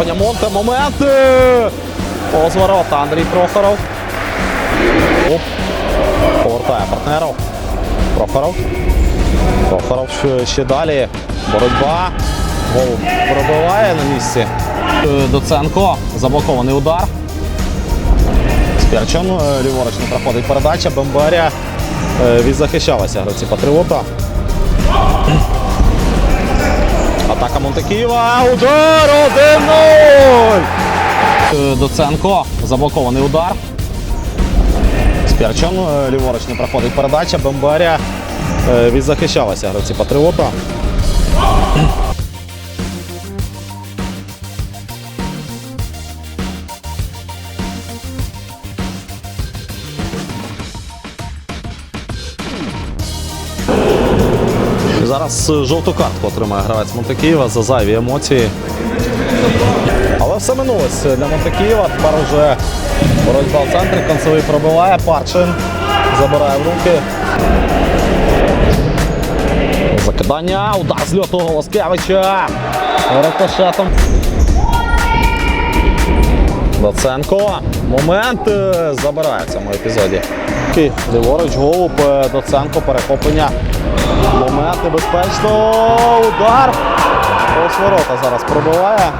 Виконання Монте. Момент. Повз Андрій Прохоров. Оп. Повертає партнерів. Прохоров. Прохоров ще- далі. Боротьба. Гол пробиває на місці. Доценко. Заблокований удар. Спірчон ліворуч не проходить передача. Бомбаря відзахищалася гравці Патріота. Атака Монтеківа. Удар 1-0. Е, Доценко. Заблокований удар. Спірчон е, ліворуч не проходить передача. Бомбаря від відзахищалася гравці Патріота. Зараз е, жовту картку отримає гравець Монтекієва за зайві емоції. Але все минулось для Монтекієва. Тепер уже боротьба в центрі. Концевий пробиває. Парчин забирає в руки. Закидання. Удар з льоту Волоскевича. Рикошетом. Доценко. Момент е, забирає в цьому епізоді. Такий Ліворуч, е, Доценко, перехоплення. Момент небезпечно. Удар. Ось ворота зараз пробиває.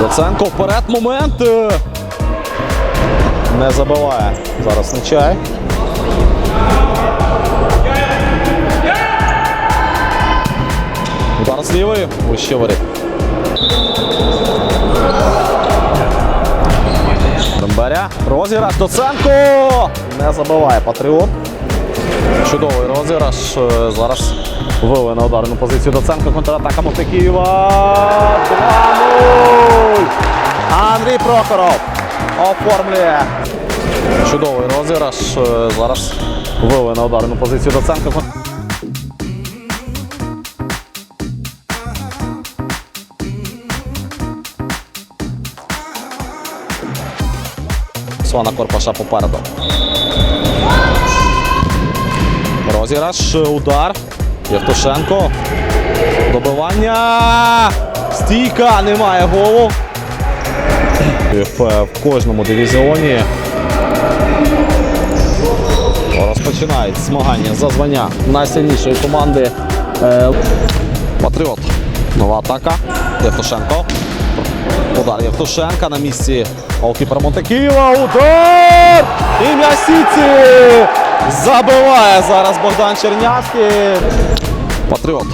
Доценко вперед. Момент. е, Не забиває. Зараз Нечай. Удар з лівої. Вище воріт. Бембаря. Розіграш. Доценко. Не забиває Патріот. Чудовий розіграш. Е, Зараз вивели на ударну позицію Доценко. Контратака Мотикієва. 2-0. Андрій Прохоров оформлює. Чудовий розіграш. Е, Зараз вивели на ударну позицію Доценко. Свана Корпаша попереду. Розіграш, удар. Євтушенко. Добивання. Стійка, немає голу. В, в кожному дивізіоні розпочинають змагання за звання найсильнішої команди. Е, Патріот. Нова атака. Євтушенко. Удар Євтушенка на місці голкіпера Монтеківа. Удар! І м'ясіці! Забиває зараз Богдан Чернявський. Патріот.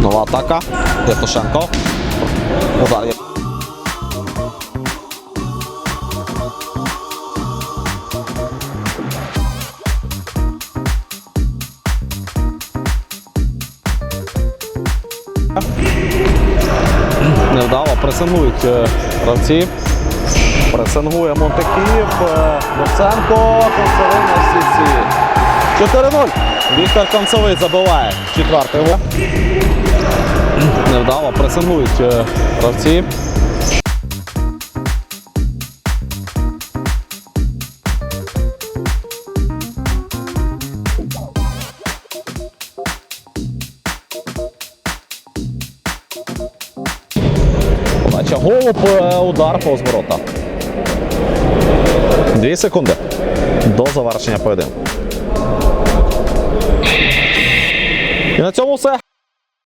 Нова атака. Євтушенко. Удар. Пресингують е, гравці. Пресингує Монтеків. Луценко. Доценко. Концевий на сіці. 4-0. Віктор Концевий забиває четвертий. Невдало пресингують е, гравці. Подача голуб, удар повз ворота. Дві секунди до завершення поєдинку. І на цьому все.